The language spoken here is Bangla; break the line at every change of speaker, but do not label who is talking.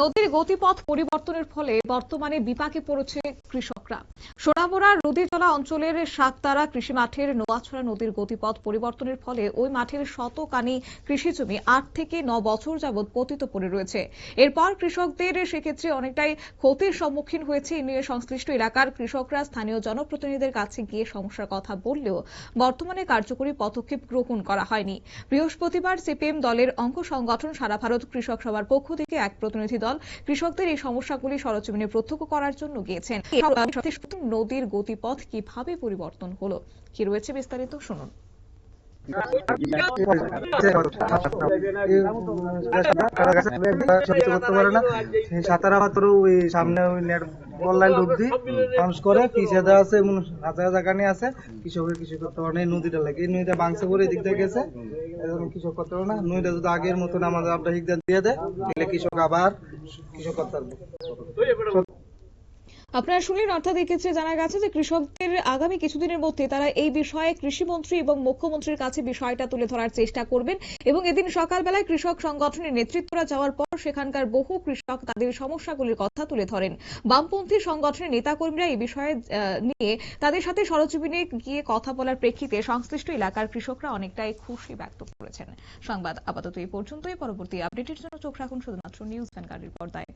নদীর গতিপথ পরিবর্তনের ফলে বর্তমানে বিপাকে পড়েছে কৃষকরা। সোনামুড়া নদীতলা অঞ্চলের শাকতারা কৃষি মাঠের নোয়াছড়া নদীর গতিপথ পরিবর্তনের ফলে ওই মাঠের শতকানি কৃষি জমি আট থেকে ন বছর যাবৎ পতিত পড়ে রয়েছে। এরপর কৃষকদের সেক্ষেত্রে অনেকটাই ক্ষতির সম্মুখীন হয়েছে এ নিয়ে সংশ্লিষ্ট এলাকার কৃষকরা। স্থানীয় জনপ্রতিনিধিদের কাছে গিয়ে সমস্যার কথা বললেও বর্তমানে কার্যকরী পদক্ষেপ গ্রহণ করা হয়নি। বৃহস্পতিবার সিপিএম দলের অঙ্গ সংগঠন সারা ভারত কৃষক সভার পক্ষ থেকে এক প্রতিনিধি দল কৃষকদের এই সমস্যাগুলি সরজমিনে প্রত্যক্ষ করার জন্য গিয়েছেন। নদীর গতিপথ কীভাবে পরিবর্তন হলো কি রয়েছে বিস্তারিত শুনুন
কৃষকের নদীটা এই করে থেকে কৃষক করতে পারে না যদি আগের মতন আমাদের হিকদার দিয়ে দেয় কৃষক আবার কৃষক
আপনারা শুনলেন অর্থাৎ এক্ষেত্রে জানা গেছে যে কৃষকদের আগামী কিছুদিনের মধ্যে তারা এই বিষয়ে কৃষিমন্ত্রী এবং মুখ্যমন্ত্রীর কাছে বিষয়টা তুলে ধরার চেষ্টা করবেন। এবং এদিন সকালবেলায় কৃষক সংগঠনের নেতৃত্বরা যাওয়ার পর সেখানকার বহু কৃষক তাদের সমস্যাগুলির কথা তুলে ধরেন। বামপন্থী সংগঠনের নেতাকর্মীরা এই বিষয়ে নিয়ে তাদের সাথে সরজমিনে গিয়ে কথা বলার প্রেক্ষিতে সংশ্লিষ্ট এলাকার কৃষকরা অনেকটাই খুশি ব্যক্ত করেছেন। সংবাদ আপাতত এই পর্যন্তই। পরবর্তী আপডেটের জন্য চোখ রাখুন শুধুমাত্র নিউজ ভ্যানগার্ডের পর্দায়।